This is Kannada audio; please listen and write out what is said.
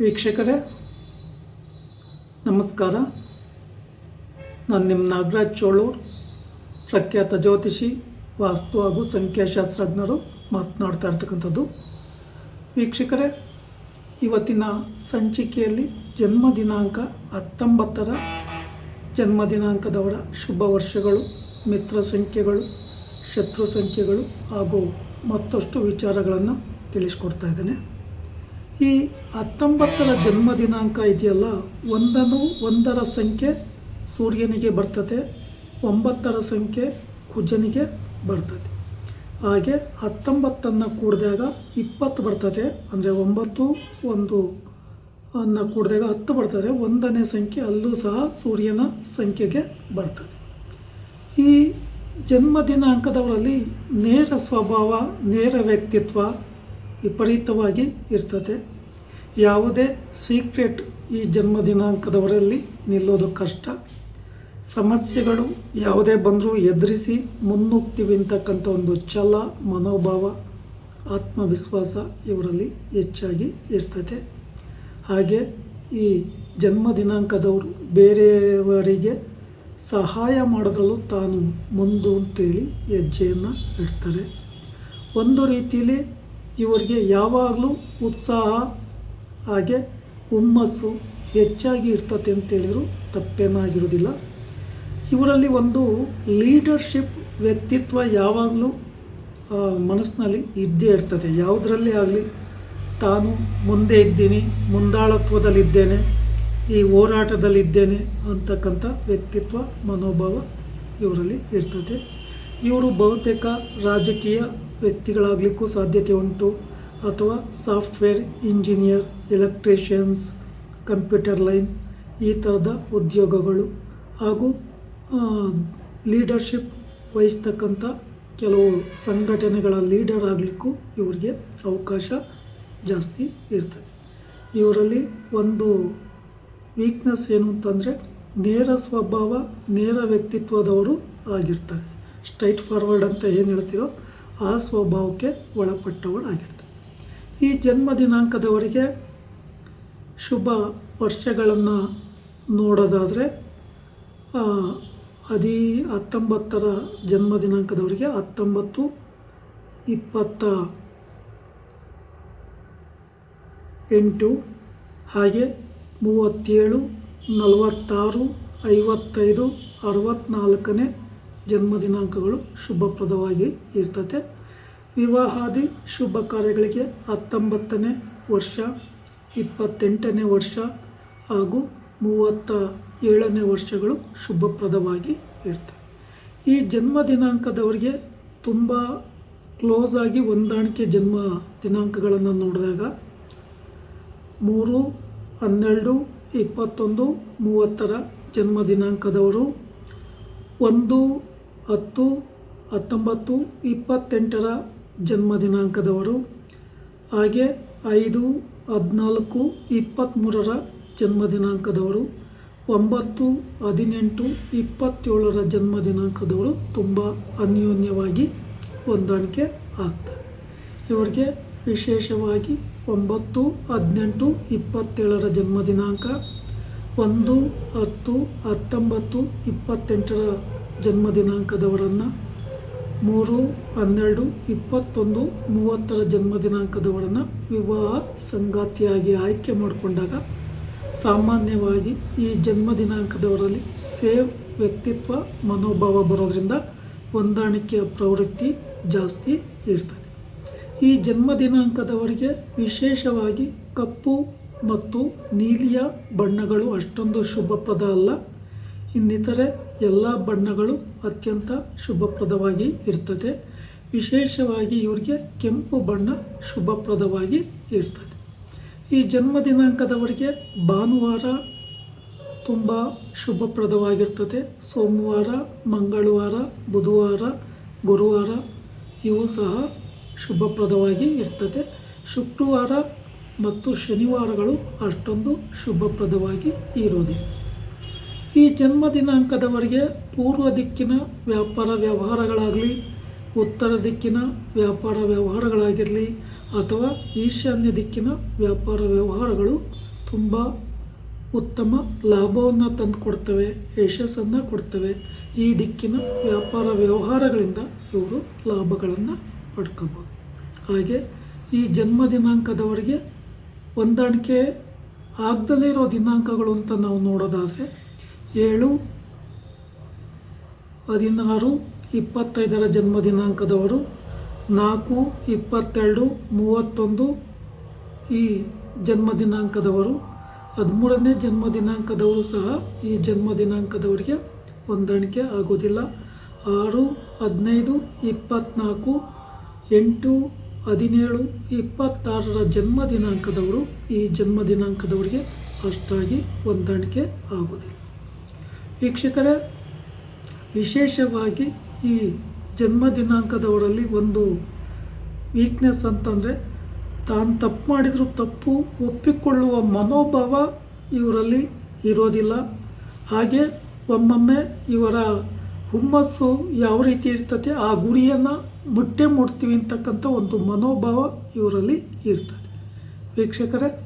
ವೀಕ್ಷಕರೇ, ನಮಸ್ಕಾರ. ನಾನು ನಿಮ್ಮ ನಾಗರಾಜ್ ಚೋಳೂರ್, ಪ್ರಖ್ಯಾತ ಜ್ಯೋತಿಷಿ, ವಾಸ್ತು ಹಾಗೂ ಸಂಖ್ಯಾಶಾಸ್ತ್ರಜ್ಞರು ಮಾತನಾಡ್ತಾ ಇರ್ತಕ್ಕಂಥದ್ದು. ವೀಕ್ಷಕರೇ, ಇವತ್ತಿನ ಸಂಚಿಕೆಯಲ್ಲಿ ಜನ್ಮ ದಿನಾಂಕ ಹತ್ತೊಂಬತ್ತರ ಜನ್ಮ ದಿನಾಂಕದವರ ಶುಭ ವರ್ಷಗಳು, ಮಿತ್ರ ಸಂಖ್ಯೆಗಳು, ಶತ್ರು ಸಂಖ್ಯೆಗಳು ಹಾಗೂ ಮತ್ತಷ್ಟು ವಿಚಾರಗಳನ್ನು ತಿಳಿಸ್ಕೊಡ್ತಾ ಇದ್ದೇನೆ. ಈ ಹತ್ತೊಂಬತ್ತರ ಜನ್ಮ ದಿನಾಂಕ ಇದೆಯಲ್ಲ, ಒಂದನ್ನು ಒಂದರ ಸಂಖ್ಯೆ ಸೂರ್ಯನಿಗೆ ಬರ್ತದೆ, ಒಂಬತ್ತರ ಸಂಖ್ಯೆ ಕುಜನಿಗೆ ಬರ್ತದೆ. ಹಾಗೆ ಹತ್ತೊಂಬತ್ತನ್ನು ಕೂಡಿದಾಗ ಇಪ್ಪತ್ತು ಬರ್ತದೆ, ಅಂದರೆ ಒಂಬತ್ತು, ಒಂದು ಅನ್ನು ಕೂಡಿದಾಗ ಹತ್ತು ಬರ್ತದೆ, ಒಂದನೇ ಸಂಖ್ಯೆ ಅಲ್ಲೂ ಸಹ ಸೂರ್ಯನ ಸಂಖ್ಯೆಗೆ ಬರ್ತದೆ. ಈ ಜನ್ಮ ದಿನಾಂಕದವರಲ್ಲಿ ನೇರ ಸ್ವಭಾವ, ನೇರ ವ್ಯಕ್ತಿತ್ವ ವಿಪರೀತವಾಗಿ ಇರ್ತದೆ. ಯಾವುದೇ ಸೀಕ್ರೆಟ್ ಈ ಜನ್ಮ ದಿನಾಂಕದವರಲ್ಲಿ ನಿಲ್ಲೋದು ಕಷ್ಟ. ಸಮಸ್ಯೆಗಳು ಯಾವುದೇ ಬಂದರೂ ಎದುರಿಸಿ ಮುನ್ನುಗ್ತೀವಿ ಅಂತಕ್ಕಂಥ ಒಂದು ಛಲ, ಮನೋಭಾವ, ಆತ್ಮವಿಶ್ವಾಸ ಇವರಲ್ಲಿ ಹೆಚ್ಚಾಗಿ ಇರ್ತದೆ. ಹಾಗೆ ಈ ಜನ್ಮ ದಿನಾಂಕದವರು ಬೇರೆಯವರಿಗೆ ಸಹಾಯ ಮಾಡೋದ್ರಲ್ಲೂ ತಾನು ಮುಂದು ಅಂತೇಳಿ ಹೆಜ್ಜೆಯನ್ನು ಇಡ್ತಾರೆ. ಒಂದು ರೀತಿಯಲ್ಲಿ ಇವರಿಗೆ ಯಾವಾಗಲೂ ಉತ್ಸಾಹ ಹಾಗೆ ಹುಮ್ಮಸ್ಸು ಹೆಚ್ಚಾಗಿ ಇರ್ತತೆ ಅಂತೇಳಿದ್ರು ತಪ್ಪೇನಾಗಿರೋದಿಲ್ಲ ಇವರಲ್ಲಿ ಒಂದು ಲೀಡರ್ಶಿಪ್ ವ್ಯಕ್ತಿತ್ವ ಯಾವಾಗಲೂ ಮನಸ್ಸಿನಲ್ಲಿ ಇದ್ದೇ ಇರ್ತದೆ ಯಾವುದರಲ್ಲಿ ಆಗಲಿ, ತಾನು ಮುಂದೆ ಇದ್ದೀನಿ, ಮುಂದಾಳತ್ವದಲ್ಲಿದ್ದೇನೆ, ಈ ಹೋರಾಟದಲ್ಲಿದ್ದೇನೆ ಅಂತಕ್ಕಂಥ ವ್ಯಕ್ತಿತ್ವ, ಮನೋಭಾವ ಇವರಲ್ಲಿ ಇರ್ತದೆ ಇವರು ಬಹುತೇಕ ರಾಜಕೀಯ ವ್ಯಕ್ತಿಗಳಾಗಲಿಕ್ಕೂ ಸಾಧ್ಯತೆ ಉಂಟು. ಅಥವಾ software engineer, electricians, computer line, ಈ ಥರದ ಉದ್ಯೋಗಗಳು. ಹಾಗೂ ಲೀಡರ್ಶಿಪ್ ವಹಿಸ್ತಕ್ಕಂಥ ಕೆಲವು ಸಂಘಟನೆಗಳ ಲೀಡರ್ ಆಗಲಿಕ್ಕೂ ಇವರಿಗೆ ಅವಕಾಶ ಜಾಸ್ತಿ ಇರ್ತದೆ. ಇವರಲ್ಲಿ ಒಂದು ವೀಕ್ನೆಸ್ ಏನು ಅಂತಂದರೆ, ನೇರ ಸ್ವಭಾವ, ನೇರ ವ್ಯಕ್ತಿತ್ವದವರು ಆಗಿರ್ತಾರೆ. ಸ್ಟ್ರೈಟ್ ಫಾರ್ವರ್ಡ್ ಅಂತ ಏನು ಹೇಳ್ತೀರೋ ಆ ಸ್ವಭಾವಕ್ಕೆ ಒಳಪಟ್ಟವರು ಆಗಿರ್ತಾರೆ ಈ ಜನ್ಮ ದಿನಾಂಕದವರಿಗೆ ಶುಭ ವರ್ಷಗಳನ್ನು ನೋಡೋದಾದರೆ ಹದಿ ಹತ್ತೊಂಬತ್ತರ ಜನ್ಮ ದಿನಾಂಕದವರಿಗೆ ಹತ್ತೊಂಬತ್ತು ಇಪ್ಪತ್ತ ಎಂಟು, ಹಾಗೆ ಮೂವತ್ತೇಳು, ನಲವತ್ತಾರು, ಐವತ್ತೈದು ಅರವತ್ತ್ನಾಲ್ಕನೇ ಜನ್ಮ ದಿನಾಂಕಗಳು ಶುಭಪ್ರದವಾಗಿ ಇರ್ತದೆ ವಿವಾಹಾದಿ ಶುಭ ಕಾರ್ಯಗಳಿಗೆ ಹತ್ತೊಂಬತ್ತನೇ ವರ್ಷ, ಇಪ್ಪತ್ತೆಂಟನೇ ವರ್ಷ ಹಾಗೂ ಮೂವತ್ತ ಏಳನೇ ವರ್ಷಗಳು ಶುಭಪ್ರದವಾಗಿ ಇರ್ತವೆ. ಈ ಜನ್ಮ ದಿನಾಂಕದವರಿಗೆ ತುಂಬ ಕ್ಲೋಸ್ ಆಗಿ ಹೊಂದಾಣಿಕೆ ಜನ್ಮ ದಿನಾಂಕಗಳನ್ನು ನೋಡಿದಾಗ ಮೂರು, ಹನ್ನೆರಡು, ಇಪ್ಪತ್ತೊಂದು, ಮೂವತ್ತರ ಜನ್ಮ ದಿನಾಂಕದವರು ಒಂದು ಹತ್ತು, ಹತ್ತೊಂಬತ್ತು, ಇಪ್ಪತ್ತೆಂಟರ ಜನ್ಮ ದಿನಾಂಕದವರು ಹಾಗೆ ಐದು, ಹದಿನಾಲ್ಕು ಇಪ್ಪತ್ತ್ಮೂರರ ಜನ್ಮ ದಿನಾಂಕದವರು ಒಂಬತ್ತು, ಹದಿನೆಂಟು, ಇಪ್ಪತ್ತೇಳರ ಜನ್ಮ ದಿನಾಂಕದವರು ತುಂಬ ಅನ್ಯೋನ್ಯವಾಗಿ ಹೊಂದಾಣಿಕೆ ಆಗ್ತಾರೆ ಇವರಿಗೆ ವಿಶೇಷವಾಗಿ ಒಂಬತ್ತು, ಹದಿನೆಂಟು, ಇಪ್ಪತ್ತೇಳರ ಜನ್ಮ ದಿನಾಂಕ ಒಂದು, ಹತ್ತು, ಹತ್ತೊಂಬತ್ತು, ಇಪ್ಪತ್ತೆಂಟರ ಜನ್ಮ ದಿನಾಂಕದವರನ್ನು ಮೂರು, ಹನ್ನೆರಡು, ಇಪ್ಪತ್ತೊಂದು, ಮೂವತ್ತರ ಜನ್ಮ ದಿನಾಂಕದವರನ್ನು ವಿವಾಹ ಸಂಗಾತಿಯಾಗಿ ಆಯ್ಕೆ ಮಾಡಿಕೊಂಡಾಗ ಸಾಮಾನ್ಯವಾಗಿ ಈ ಜನ್ಮ ದಿನಾಂಕದವರಲ್ಲಿ ಸೇವ್ ವ್ಯಕ್ತಿತ್ವ, ಮನೋಭಾವ ಬರೋದರಿಂದ ಹೊಂದಾಣಿಕೆಯ ಪ್ರವೃತ್ತಿ ಜಾಸ್ತಿ ಇರ್ತದೆ. ಈ ಜನ್ಮ ದಿನಾಂಕದವರಿಗೆ ವಿಶೇಷವಾಗಿ ಕಪ್ಪು ಮತ್ತು ನೀಲಿಯ ಬಣ್ಣಗಳು ಅಷ್ಟೊಂದು ಶುಭಪ್ರದ ಅಲ್ಲ. ಇನ್ನಿತರೆ ಎಲ್ಲ ಬಣ್ಣಗಳು ಅತ್ಯಂತ ಶುಭಪ್ರದವಾಗಿ ಇರ್ತದೆ. ವಿಶೇಷವಾಗಿ ಇವ್ರಿಗೆ ಕೆಂಪು ಬಣ್ಣ ಶುಭಪ್ರದವಾಗಿ ಇರ್ತದೆ. ಈ ಜನ್ಮ ದಿನಾಂಕದವರಿಗೆ ಭಾನುವಾರ ತುಂಬ ಶುಭಪ್ರದವಾಗಿರ್ತದೆ. ಸೋಮವಾರ, ಮಂಗಳವಾರ, ಬುಧವಾರ, ಗುರುವಾರ ಇವು ಸಹ ಶುಭಪ್ರದವಾಗಿ ಇರ್ತದೆ. ಶುಕ್ರವಾರ ಮತ್ತು ಶನಿವಾರಗಳು ಅಷ್ಟೊಂದು ಶುಭಪ್ರದವಾಗಿ ಇರೋದಿಲ್ಲ ಈ ಜನ್ಮ ದಿನಾಂಕದವರಿಗೆ ಪೂರ್ವ ದಿಕ್ಕಿನ ವ್ಯಾಪಾರ ವ್ಯವಹಾರಗಳಾಗಲಿ, ಉತ್ತರ ದಿಕ್ಕಿನ ವ್ಯಾಪಾರ ವ್ಯವಹಾರಗಳಾಗಿರಲಿ ಅಥವಾ ಈಶಾನ್ಯ ದಿಕ್ಕಿನ ವ್ಯಾಪಾರ ವ್ಯವಹಾರಗಳು ತುಂಬ ಉತ್ತಮ ಲಾಭವನ್ನು ತಂದು ಕೊಡ್ತವೆ ಯಶಸ್ಸನ್ನು ಕೊಡ್ತವೆ. ಈ ದಿಕ್ಕಿನ ವ್ಯಾಪಾರ ವ್ಯವಹಾರಗಳಿಂದ ಇವರು ಲಾಭಗಳನ್ನು ಪಡ್ಕೋಬೋದು. ಹಾಗೆ ಈ ಜನ್ಮ ದಿನಾಂಕದವರಿಗೆ ಹೊಂದಾಣಿಕೆ ಆಗ್ದಲೇ ಇರೋ ದಿನಾಂಕಗಳು ಅಂತ ನಾವು ನೋಡೋದಾದರೆ ಏಳು, ಹದಿನಾರು, ಇಪ್ಪತ್ತೈದರ ಜನ್ಮ ದಿನಾಂಕದವರು, ನಾಲ್ಕು, ಇಪ್ಪತ್ತೆರಡು, ಮೂವತ್ತೊಂದು ಈ ಜನ್ಮ ದಿನಾಂಕದವರು, ಹದಿಮೂರನೇ ಜನ್ಮ ದಿನಾಂಕದವರು ಸಹ ಈ ಜನ್ಮ ದಿನಾಂಕದವರಿಗೆ ಹೊಂದಾಣಿಕೆ ಆಗೋದಿಲ್ಲ. ಆರು, ಹದಿನೈದು ಇಪ್ಪತ್ತ್ನಾಲ್ಕು ಎಂಟು, ಹದಿನೇಳು, ಇಪ್ಪತ್ತಾರರ ಜನ್ಮ ದಿನಾಂಕದವರು ಈ ಜನ್ಮ ದಿನಾಂಕದವರಿಗೆ ಅಷ್ಟಾಗಿ ಹೊಂದಾಣಿಕೆ ಆಗೋದಿಲ್ಲ. ವೀಕ್ಷಕರೇ, ವಿಶೇಷವಾಗಿ ಈ ಜನ್ಮ ದಿನಾಂಕದವರಲ್ಲಿ ಒಂದು ವೀಕ್ನೆಸ್ ಅಂತಂದರೆ, ತಾನು ತಪ್ಪು ಮಾಡಿದರೂ ತಪ್ಪು ಒಪ್ಪಿಕೊಳ್ಳುವ ಮನೋಭಾವ ಇವರಲ್ಲಿ ಇರೋದಿಲ್ಲ. ಹಾಗೆ ಒಮ್ಮೊಮ್ಮೆ ಇವರ ಹುಮ್ಮಸ್ಸು ಯಾವ ರೀತಿ ಇರ್ತದೆ, ಆ ಗುರಿಯನ್ನು ಮುಟ್ಟೆ ಮುಟ್ತೀವಿ ಅಂತಕ್ಕಂಥ ಒಂದು ಮನೋಭಾವ ಇವರಲ್ಲಿ ಇರ್ತದೆ. ವೀಕ್ಷಕರೇ